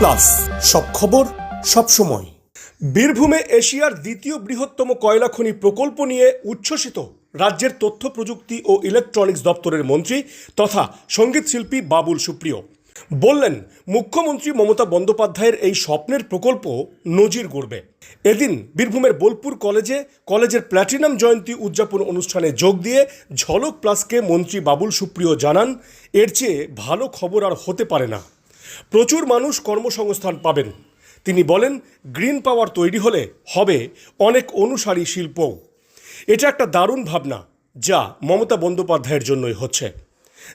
Plus. সব খবর সব সময়। বীরভূমে এশিয়ার দ্বিতীয় বৃহত্তম কয়লা খনি প্রকল্প নিয়ে উচ্ছ্বসিত রাজ্যের তথ্য প্রযুক্তি ও ইলেকট্রনিক্স দপ্তরের মন্ত্রী তথা সংগীত শিল্পী বাবুল সুপ্রিয় বললেন, মুখ্যমন্ত্রী মমতা বন্দ্যোপাধ্যায়ের এই স্বপ্নের প্রকল্প নজির গড়বে। এদিন বীরভূমের বোলপুর কলেজে কলেজের প্ল্যাটিনাম জয়ন্তী উদযাপন অনুষ্ঠানে যোগ দিয়ে ঝলক প্লাসকে মন্ত্রী বাবুল সুপ্রিয় জানান, এর চেয়ে ভালো খবর আর হতে পারে না। প্রচুর মানুষ কর্মসংস্থান পাবেন। তিনি বলেন, গ্রিন পাওয়ার তৈরি হলে হবে অনেক অনুসারী শিল্পও। এটা একটা দারুণ ভাবনা যা মমতা বন্দ্যোপাধ্যায়ের জন্যই হচ্ছে,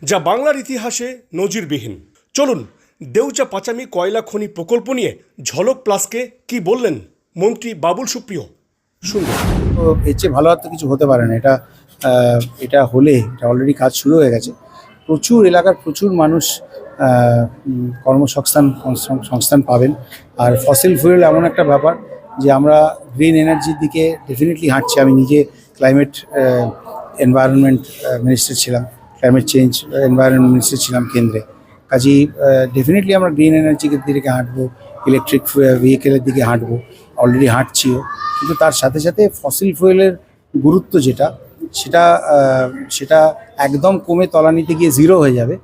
যা বাংলার ইতিহাসে নজিরবিহীন। চলুন, দেউচা পাচামি কয়লা খনি প্রকল্প নিয়ে ঝলক প্লাসকে কি বললেন মন্ত্রী বাবুল সুপ্রিয়? এর চেয়ে ভালো আর কিছু হতে পারে না। এটা এটা হলে, এটা অলরেডি কাজ শুরু হয়ে গেছে। প্রচুর এলাকার প্রচুর মানুষ কর্মসংস্থান সংস্থান- পাবেন। আর ফসিল ফুয়েল এমন একটা ব্যাপার যে আমরা গ্রিন এনার্জির দিকে ডেফিনেটলি হাঁটছি। আমি নিজে ক্লাইমেট এনভায়রনমেন্ট মিনিস্টার ছিলাম। ক্লাইমেট চেঞ্জ এনভায়রনমেন্ট মিনিস্টার ছিলাম কেন্দ্রে। কাজেই ডেফিনেটলি আমরা গ্রিন এনার্জির দিকে হাঁটবো ইলেকট্রিক ভেহিকেলের দিকে হাঁটবো। অলরেডি হাঁটছিও। কিন্তু তার সাথে সাথে ফসিল ফুয়েলের গুরুত্ব যেটা, সেটা সেটা একদম কমে তলানিতে গিয়ে জিরো হয়ে যাবে।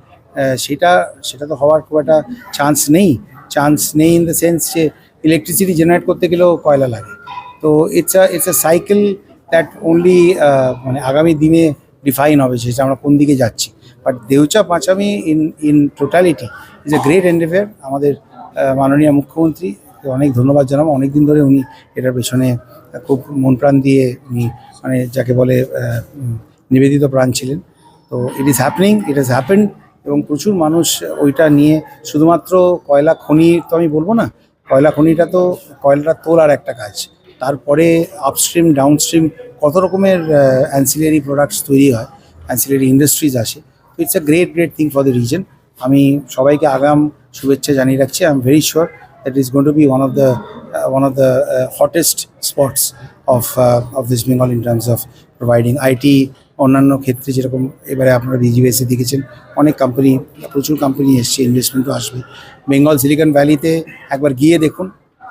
সেটা সেটা তো হওয়ার খুব একটা চান্স নেই। চান্স নেই ইন দ্য সেন্স যে ইলেকট্রিসিটি জেনারেট করতে গেলেও কয়লা লাগে। তো it's a it's a cycle that only মানে আগামী দিনে ডিফাইন হবে সেটা আমরা কোন দিকে যাচ্ছি। But Deocha Pachami in in totality is a great endeavour আমাদের মাননীয় মুখ্যমন্ত্রী। অনেক ধন্যবাদ জানাব। অনেক দিন ধরে উনি এটার পেছনে খুব মন প্রাণ দিয়ে উনি মানে যাকে বলে নিবেদিত প্রাণ ছিলেন। তো it is happening it is happen এবং প্রচুর মানুষ ওইটা নিয়ে শুধুমাত্র কয়লা খনি তো আমি বলব না, কয়লা খনিটা তো, কয়লাটা তোলার একটা কাজ। তারপরে আপস্ট্রিম ডাউনস্ট্রিম কত রকমের অ্যান্সিলারি প্রোডাক্টস তৈরি হয় অ্যান্সিলারি ইন্ডাস্ট্রিজ আসে। তো it's a great great thing for the reason আমি সবাইকে আগাম শুভেচ্ছা জানিয়ে রাখছি। I am very sure that is going to be one of the one of the hottest spots of of this Bengal in terms of providing IT অন্যান্য ক্ষেত্রে যেরকম এবারে আপনারা বিজিবিএসে দেখেছেন, অনেক কোম্পানি প্রচুর কোম্পানি এসছে ইনভেস্টমেন্টও আসবে। বেঙ্গল সিলিকন ভ্যালিতে একবার গিয়ে দেখুন,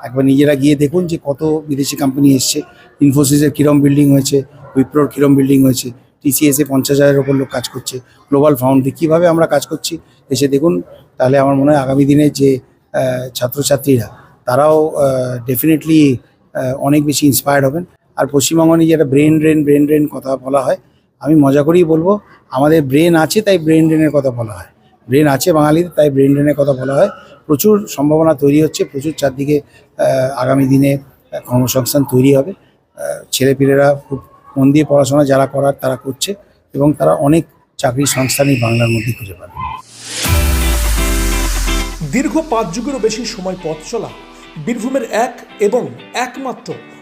একবার নিজেরা গিয়ে দেখুন যে কত বিদেশি কোম্পানি এসছে। ইনফোসিসের কিরম বিল্ডিং হয়েছে উইপ্রোর কিরম বিল্ডিং হয়েছে টিসিএসে পঞ্চাশ হাজারের ওপর লোক কাজ করছে গ্লোবাল ফাউন্ডে কীভাবে আমরা কাজ করছি, এসে দেখুন। তাহলে আমার মনে হয় আগামী দিনে যে ছাত্রছাত্রীরা, তারাও ডেফিনেটলি অনেক বেশি ইন্সপায়ার্ড হবেন। আর পশ্চিমবঙ্গ নিয়ে যেটা ব্রেন ড্রেন ব্রেন ড্রেন কথা বলা হয় আমি মজা করেই বলব, আমাদের ব্রেন আছে তাই ব্রেন ড্রেনের কথা বলা হয়। ব্রেন আছে বাঙালিদের তাই ব্রেন ড্রেনের কথা বলা হয়। প্রচুর সম্ভাবনা তৈরি হচ্ছে, প্রচুর চারদিকে আগামী দিনে কর্মসংস্থান তৈরি হবে। ছেলেপিলেরা খুব মন দিয়ে পড়াশোনা যারা করার তারা করছে এবং তারা অনেক চাকরির সংস্থানই বাংলার মধ্যে খুঁজে পাবে। দীর্ঘ পাঁচ যুগেরও বেশি সময় পথ চলা, বীরভূমের এক এবং একমাত্র